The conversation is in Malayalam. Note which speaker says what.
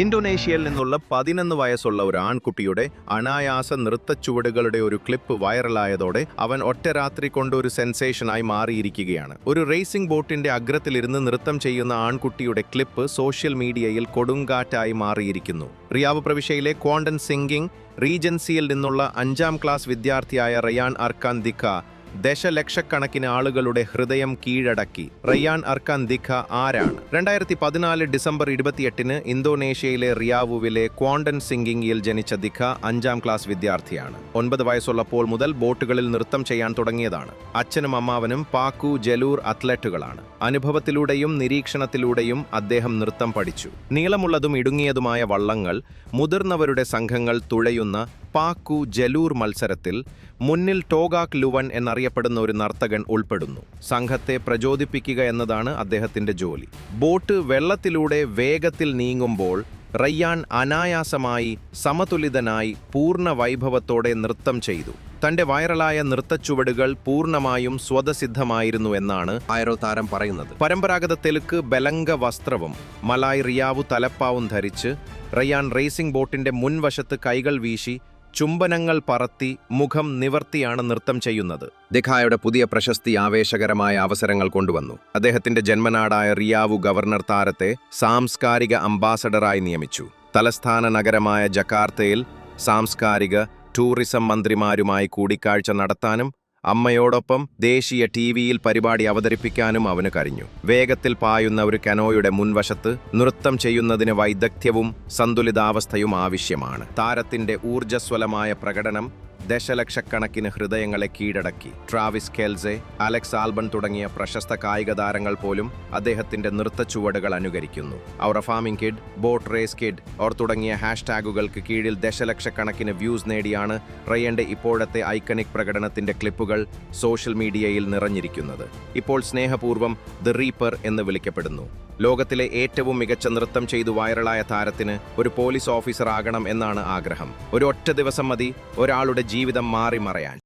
Speaker 1: ഇന്തോനേഷ്യയിൽ നിന്നുള്ള പതിനൊന്ന് വയസ്സുള്ള ഒരു ആൺകുട്ടിയുടെ അനായാസ നൃത്തച്ചുവടുകളുടെ ഒരു ക്ലിപ്പ് വൈറലായതോടെ അവൻ ഒറ്റ രാത്രി കൊണ്ട് ഒരു സെൻസേഷനായി മാറിയിരിക്കുകയാണ്. ഒരു റേസിംഗ് ബോട്ടിന്റെ അഗ്രത്തിലിരുന്ന് നൃത്തം ചെയ്യുന്ന ആൺകുട്ടിയുടെ ക്ലിപ്പ് സോഷ്യൽ മീഡിയയിൽ കൊടുങ്കാറ്റായി മാറിയിരിക്കുന്നു. റിയാവ് പ്രവിശ്യയിലെ ക്വാണ്ടൻ സിംഗിങ് റീജൻസിയിൽ നിന്നുള്ള അഞ്ചാം ക്ലാസ് വിദ്യാർത്ഥിയായ റയാൻ അർക്കാൻ ദിഖ ദശലക്ഷക്കണക്കിന് ആളുകളുടെ ഹൃദയം കീഴടക്കി. റയാൻ അർക്കാൻ ദിഖ ആരാണ്? രണ്ടായിരത്തി പതിനാല് ഡിസംബർ ഇരുപത്തിയെട്ടിന് ഇന്തോനേഷ്യയിലെ റിയാവുവിലെ ക്വാണ്ടൻ സിംഗിംഗിയിൽ ജനിച്ച ദിഖ അഞ്ചാം ക്ലാസ് വിദ്യാർത്ഥിയാണ്. ഒൻപത് വയസ്സുള്ളപ്പോൾ മുതൽ ബോട്ടുകളിൽ നൃത്തം ചെയ്യാൻ തുടങ്ങിയതാണ്. അച്ഛനും അമ്മാവനും പാക്കു ജലൂർ അത്ലറ്റുകളാണ്. അനുഭവത്തിലൂടെയും നിരീക്ഷണത്തിലൂടെയും അദ്ദേഹം നൃത്തം പഠിച്ചു. നീളമുള്ളതും ഇടുങ്ങിയതുമായ വള്ളങ്ങൾ മുതിർന്നവരുടെ സംഘങ്ങൾ തുഴയുന്ന പാക്കു ജലൂർ മത്സരത്തിൽ മുന്നിൽ ടോഗാക് ലുവൻ എന്നറിയപ്പെടുന്ന ഒരു നർത്തകൻ ഉൾപ്പെടുന്നു. സംഘത്തെ പ്രചോദിപ്പിക്കുക എന്നതാണ് അദ്ദേഹത്തിന്റെ ജോലി. ബോട്ട് വെള്ളത്തിലൂടെ വേഗത്തിൽ നീങ്ങുമ്പോൾ റയ്യാൻ അനായാസമായി സമതുലിതനായി പൂർണ വൈഭവത്തോടെ നൃത്തം ചെയ്തു. തന്റെ വൈറലായ നൃത്തച്ചുവടുകൾ പൂർണമായും സ്വതസിദ്ധമായിരുന്നു എന്നാണ് ആയറോ താരം പറയുന്നത്. പരമ്പരാഗത തെലുക്ക് ബലങ്ക വസ്ത്രവും മലായ് റിയാവു തലപ്പാവും ധരിച്ച് റയ്യാൻ റേസിംഗ് ബോട്ടിന്റെ മുൻവശത്ത് കൈകൾ വീശി ചുംബനങ്ങൾ പറത്തി മുഖം നിവർത്തിയാണ് നൃത്തം ചെയ്യുന്നത്. ദിഖായുടെ പുതിയ പ്രശസ്തി ആവേശകരമായ അവസരങ്ങൾ കൊണ്ടുവന്നു. അദ്ദേഹത്തിന്റെ ജന്മനാടായ റിയാവു ഗവർണർ താരത്തെ സാംസ്കാരിക അംബാസഡറായി നിയമിച്ചു. തലസ്ഥാന നഗരമായ ജക്കാർത്തയിൽ സാംസ്കാരിക ടൂറിസം മന്ത്രിമാരുമായി കൂടിക്കാഴ്ച നടത്താനും അമ്മയോടൊപ്പം ദേശീയ ടി വിയിൽ പരിപാടി അവതരിപ്പിക്കാനും അവന് കഴിഞ്ഞു. വേഗത്തിൽ പായുന്ന ഒരു കനോയുടെ മുൻവശത്ത് നൃത്തം ചെയ്യുന്നതിന് വൈദഗ്ധ്യവും സന്തുലിതാവസ്ഥയും ആവശ്യമാണ്. താരത്തിന്റെ ഊർജസ്വലമായ പ്രകടനം ദശലക്ഷക്കണക്കിന് ഹൃദയങ്ങളെ കീഴടക്കി. ട്രാവിസ് കെൽസെ അലക്സ് ആൽബൺ തുടങ്ങിയ പ്രശസ്ത കായിക താരങ്ങൾ പോലും അദ്ദേഹത്തിന്റെ നൃത്ത ചുവടുകൾ അനുകരിക്കുന്നു. അവർ farming kid boat race kid or തുടങ്ങിയ ഹാഷ്ടാഗുകൾക്ക് കീഴിൽ ദശലക്ഷക്കണക്കിന് വ്യൂസ് നേടിയാണ് റയന്റെ ഇപ്പോഴത്തെ ഐക്കണിക് പ്രകടനത്തിന്റെ ക്ലിപ്പുകൾ സോഷ്യൽ മീഡിയയിൽ നിറഞ്ഞിരിക്കുന്നത്. ഇപ്പോൾ സ്നേഹപൂർവം ദ റീപ്പർ എന്ന് വിളിക്കപ്പെടുന്നു. ലോകത്തിലെ ഏറ്റവും മികച്ച നൃത്തം ചെയ്തു വൈറലായ താരത്തിന് ഒരു പോലീസ് ഓഫീസർ ആകണം എന്നാണ് ആഗ്രഹം. ഒരു ഒറ്റ ദിവസം മതി ഒരാളുടെ ജീവിതം മാറി മറയാൻ